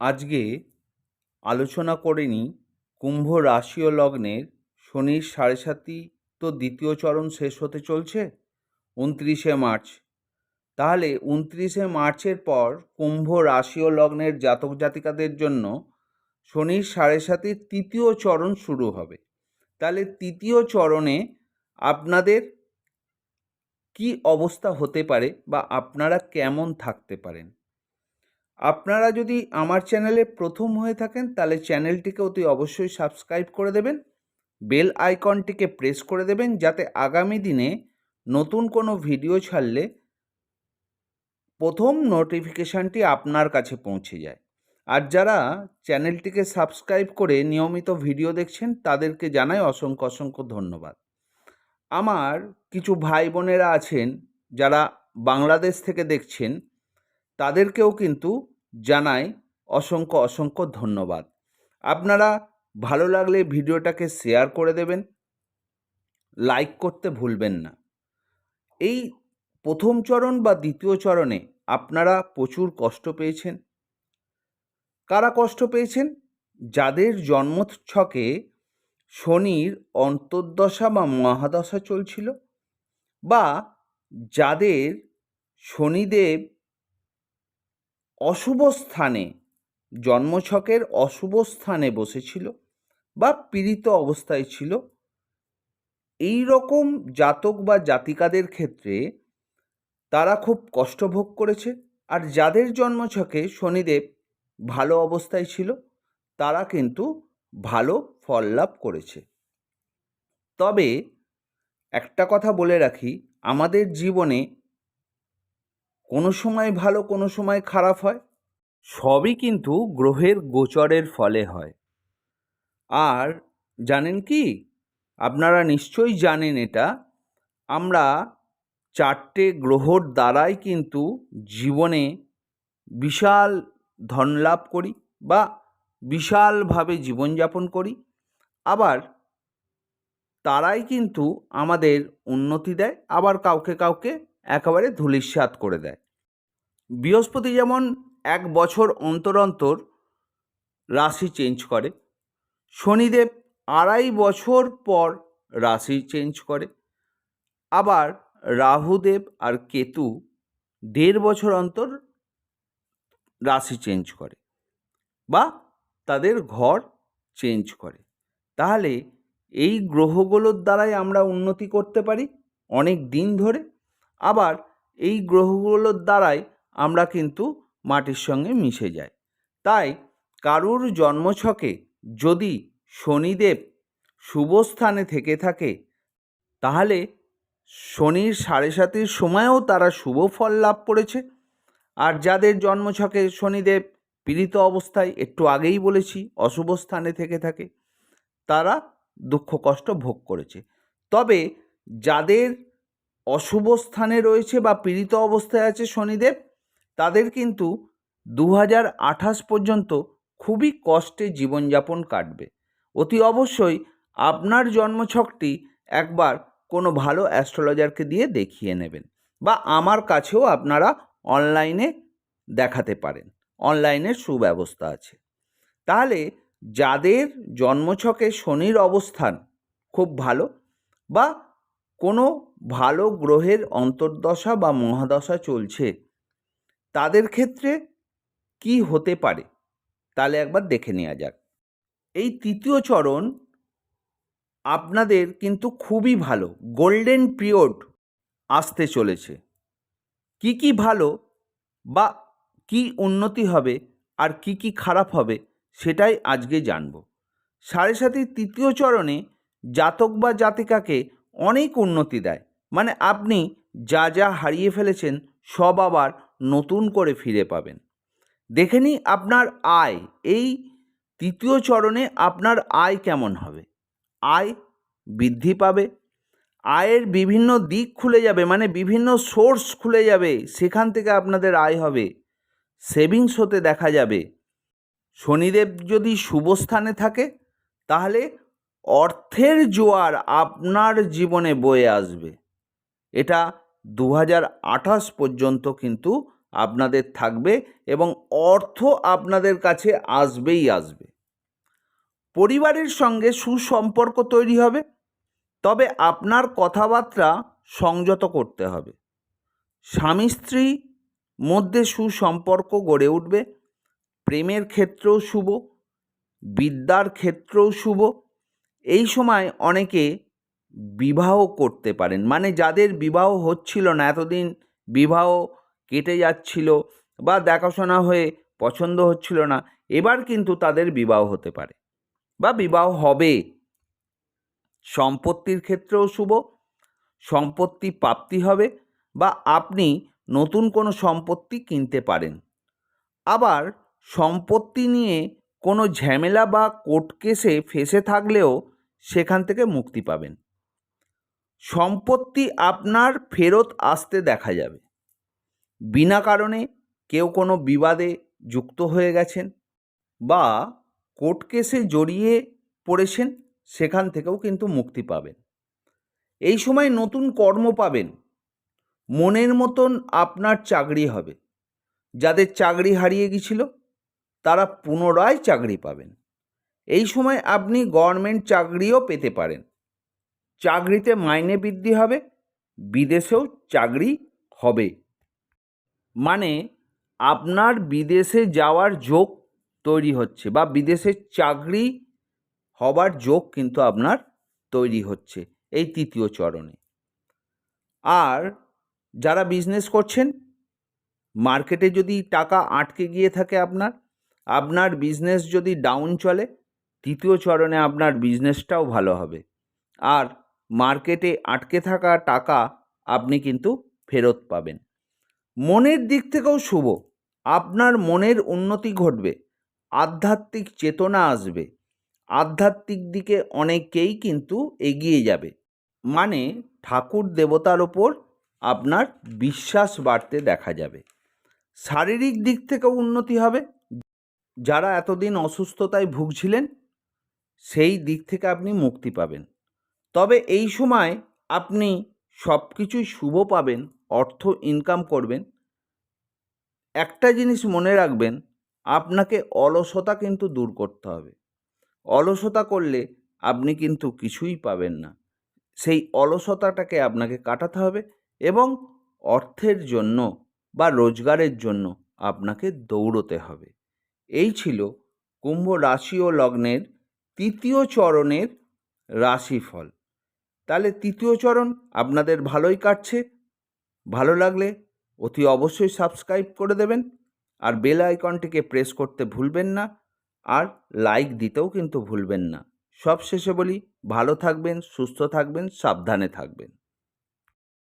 আজকে আলোচনা করে নিই কুম্ভ রাশি ও লগ্নের শনির সাড়ে সাতি তো দ্বিতীয় চরণ শেষ হতে চলছে, উনত্রিশে মার্চ। তাহলে উনত্রিশে মার্চের পর কুম্ভ রাশি ও লগ্নের জাতক জাতিকাদের জন্য শনির সাড়ে সাতির তৃতীয় চরণ শুরু হবে। তাহলে তৃতীয় চরণে আপনাদের কি অবস্থা হতে পারে বা আপনারা কেমন থাকতে পারেন? আপনারা যদি আমার চ্যানেলে প্রথম হয়ে থাকেন, তাহলে চ্যানেলটিকে অতি অবশ্যই সাবস্ক্রাইব করে দেবেন। বেল আইকনটিকে প্রেস করে দেবেন, যাতে আগামী দিনে নতুন কোনো ভিডিও ছাড়লে প্রথম নোটিফিকেশানটি আপনার কাছে পৌঁছে যায়। আর যারা চ্যানেলটিকে সাবস্ক্রাইব করে নিয়মিত ভিডিও দেখছেন, তাদেরকে জানাই অসংখ্য অসংখ্য ধন্যবাদ। আমার কিছু ভাই বোনেরা আছেন, যারা বাংলাদেশ থেকে দেখছেন, তাদেরকেও কিন্তু জানাই অসংখ্য অসংখ্য ধন্যবাদ। আপনারা ভালো লাগলে ভিডিওটাকে শেয়ার করে দেবেন, লাইক করতে ভুলবেন না। এই প্রথম চরণ বা দ্বিতীয় চরণে আপনারা প্রচুর কষ্ট পেয়েছেন। কারা কষ্ট পেয়েছেন? যাদের জন্মছকে শনির অন্তর্দশা বা মহাদশা চলছিল বা যাদের শনিদেব অশুভ স্থানে, জন্মছকের অশুভ স্থানে বসেছিল বা পীড়িত অবস্থায় ছিল। এই রকম জাতক বা জাতিকাদের ক্ষেত্রে তারা খুব কষ্ট ভোগ করেছে আর যাদের জন্মছকে শনিদেব ভালো অবস্থায় ছিল, তারা কিন্তু ভালো ফল লাভ করেছে। তবে একটা কথা বলে রাখি, আমাদের জীবনে কোনো সময় ভালো, কোনো সময় খারাপ হয়? সবই কিন্তু গ্রহের গোচরের ফলে হয়। আর জানেন কি? আপনারা নিশ্চয়ই জানেন এটা। আমরা চারটে গ্রহর দ্বারাই কিন্তু জীবনে বিশাল ধন লাভ করি বা বিশালভাবে জীবনযাপন করি। আবার তারাই কিন্তু আমাদের উন্নতি দেয়, আবার কাউকে কাউকে একেবারে ধূলিস্যাৎ করে দেয়। বৃহস্পতি যেমন এক বছর অন্তর অন্তর রাশি চেঞ্জ করে, শনিদেব আড়াই বছর পর রাশি চেঞ্জ করে, আবার রাহুদেব আর কেতু দেড় বছর অন্তর রাশি চেঞ্জ করে বা তাদের ঘর চেঞ্জ করে। তাহলে এই গ্রহগুলোর দ্বারাই আমরা উন্নতি করতে পারি অনেক দিন ধরে। আবার এই গ্রহগুলোর দ্বারাই আমরা কিন্তু মাটির সঙ্গে মিশে যাই। তাই কারুর জন্মছকে যদি শনিদেব শুভ স্থানে থেকে থাকে, তাহলে শনির সাড়ে সাতির সময়েও তারা শুভ ফল লাভ করেছে। আর যাদের জন্মছকে শনিদেব পীড়িত অবস্থায় একটু আগেই বলেছি, অশুভ স্থানে থেকে থাকে, তারা দুঃখ কষ্ট ভোগ করেছে। তবে যাদের অশুভ স্থানে রয়েছে বা পীড়িত অবস্থায় আছে শনিদেব, তাদের কিন্তু দু হাজার আঠাশ পর্যন্ত খুবই কষ্টে জীবনযাপন কাটবে। অতি অবশ্যই আপনার জন্মছকটি একবার কোনো ভালো অ্যাস্ট্রোলজারকে দিয়ে দেখিয়ে নেবেন বা আমার কাছেও আপনারা অনলাইনে দেখাতে পারেন অনলাইনের সুব্যবস্থা আছে। তাহলে যাদের জন্মছকে শনির অবস্থান খুব ভালো বা কোনো ভালো গ্রহের অন্তর্দশা বা মহাদশা চলছে। তাদের ক্ষেত্রে কি হতে পারে? তাহলে একবার দেখে নেওয়া যাক। এই তৃতীয় চরণ আপনাদের কিন্তু খুবই ভালো গোল্ডেন পিরিয়ড আসতে চলেছে। কি কি ভালো বা কি উন্নতি হবে আর কি কি খারাপ হবে সেটাই আজকে জানব। সাড়ে সাতির তৃতীয় চরণে জাতক বা জাতিকাকে অনেক উন্নতি দেয়। মানে আপনি যা যা হারিয়ে ফেলেছেন সব আবার নতুন করে ফিরে পাবেন। দেখে নিই আপনার আয়। এই তৃতীয় চরণে আপনার আয় কেমন হবে? আয় বৃদ্ধি পাবে। আয়ের বিভিন্ন দিক খুলে যাবে মানে বিভিন্ন সোর্স খুলে যাবে। সেখান থেকে আপনাদের আয় হবে। সেভিংস হতে দেখা যাবে। শনিদেব যদি শুভ স্থানে থাকে, তাহলে অর্থের জোয়ার আপনার জীবনে বয়ে আসবে। এটা দু হাজার আঠাশ পর্যন্ত কিন্তু আপনাদের থাকবে এবং অর্থ আপনাদের কাছে আসবেই আসবে। পরিবারের সঙ্গে সুসম্পর্ক তৈরি হবে, তবে আপনার কথাবার্তা সংযত করতে হবে। স্বামী স্ত্রী মধ্যে সুসম্পর্ক গড়ে উঠবে, প্রেমের ক্ষেত্রেও শুভ, বিদ্যার ক্ষেত্রেও শুভ। এই সময় অনেকে বিবাহ করতে পারেন। মানে যাদের বিবাহ হচ্ছিল না, এতদিন বিবাহ কেটে যাচ্ছিল বা দেখাশোনা হয়ে পছন্দ হচ্ছিল না, এবার কিন্তু তাদের বিবাহ হতে পারে বা বিবাহ হবে। সম্পত্তির ক্ষেত্রেও শুভ, সম্পত্তি প্রাপ্তি হবে বা আপনি নতুন কোনো সম্পত্তি কিনতে পারেন। আবার সম্পত্তি নিয়ে কোনো ঝামেলা বা কোর্ট কেসে ফেসে থাকলেও সেখান থেকে মুক্তি পাবেন। সম্পত্তি আপনার ফেরত আসতে দেখা যাবে। বিনা কারণে কেউ কোনো বিবাদে যুক্ত হয়ে গেছেন বা কোর্ট কেসে জড়িয়ে পড়েছেন সেখান থেকেও কিন্তু মুক্তি পাবেন। এই সময় নতুন কর্ম পাবেন। মনের মতন আপনার চাকরি হবে। যাদের চাকরি হারিয়ে গিয়েছিল, তারা পুনরায় চাকরি পাবেন। এই সময় আপনি গভর্নমেন্ট চাকরিও পেতে পারেন। চাকরিতে মাইনে বৃদ্ধি হবে, বিদেশেও চাকরি হবে। মানে আপনার বিদেশে যাওয়ার যোগ তৈরি হচ্ছে বা বিদেশে চাকরি হবার যোগ কিন্তু আপনার তৈরি হচ্ছে এই তৃতীয় চরণে। আর যারা বিজনেস করছেন মার্কেটে যদি টাকা আটকে গিয়ে থাকে আপনার আপনার বিজনেস যদি ডাউন চলে, তৃতীয় চরণে আপনার বিজনেসটাও ভালো হবে। আর মার্কেটে আটকে থাকা টাকা আপনি কিন্তু ফেরত পাবেন। মনের দিক থেকেও শুভ। আপনার মনের উন্নতি ঘটবে। আধ্যাত্মিক চেতনা আসবে। আধ্যাত্মিক দিকে অনেকেই কিন্তু এগিয়ে যাবে। মানে ঠাকুর দেবতার ওপর আপনার বিশ্বাস বাড়তে দেখা যাবে। শারীরিক দিক থেকেও উন্নতি হবে। যারা এতদিন অসুস্থতায় ভুগছিলেন, সেই দিক থেকে আপনি মুক্তি পাবেন। তবে এই সময় আপনি সব কিছুই শুভ পাবেন, অর্থ ইনকাম করবেন। একটা জিনিস মনে রাখবেন, আপনাকে অলসতা কিন্তু দূর করতে হবে। অলসতা করলে আপনি কিন্তু কিছুই পাবেন না। সেই অলসতাটাকে আপনাকে কাটাতে হবে এবং অর্থের জন্য বা রোজগারের জন্য আপনাকে দৌড়তে হবে। এই ছিল কুম্ভ রাশি ও লগ্নের তৃতীয় চরণের রাশিফল। তাহলে তৃতীয় চরণ আপনাদের ভালোই কাটছে। ভালো লাগলে অতি অবশ্যই সাবস্ক্রাইব করে দেবেন আর বেল আইকনটিকে প্রেস করতে ভুলবেন না আর লাইক দিতেও কিন্তু ভুলবেন না। সব শেষে বলি, ভালো থাকবেন, সুস্থ থাকবেন, সাবধানে থাকবেন।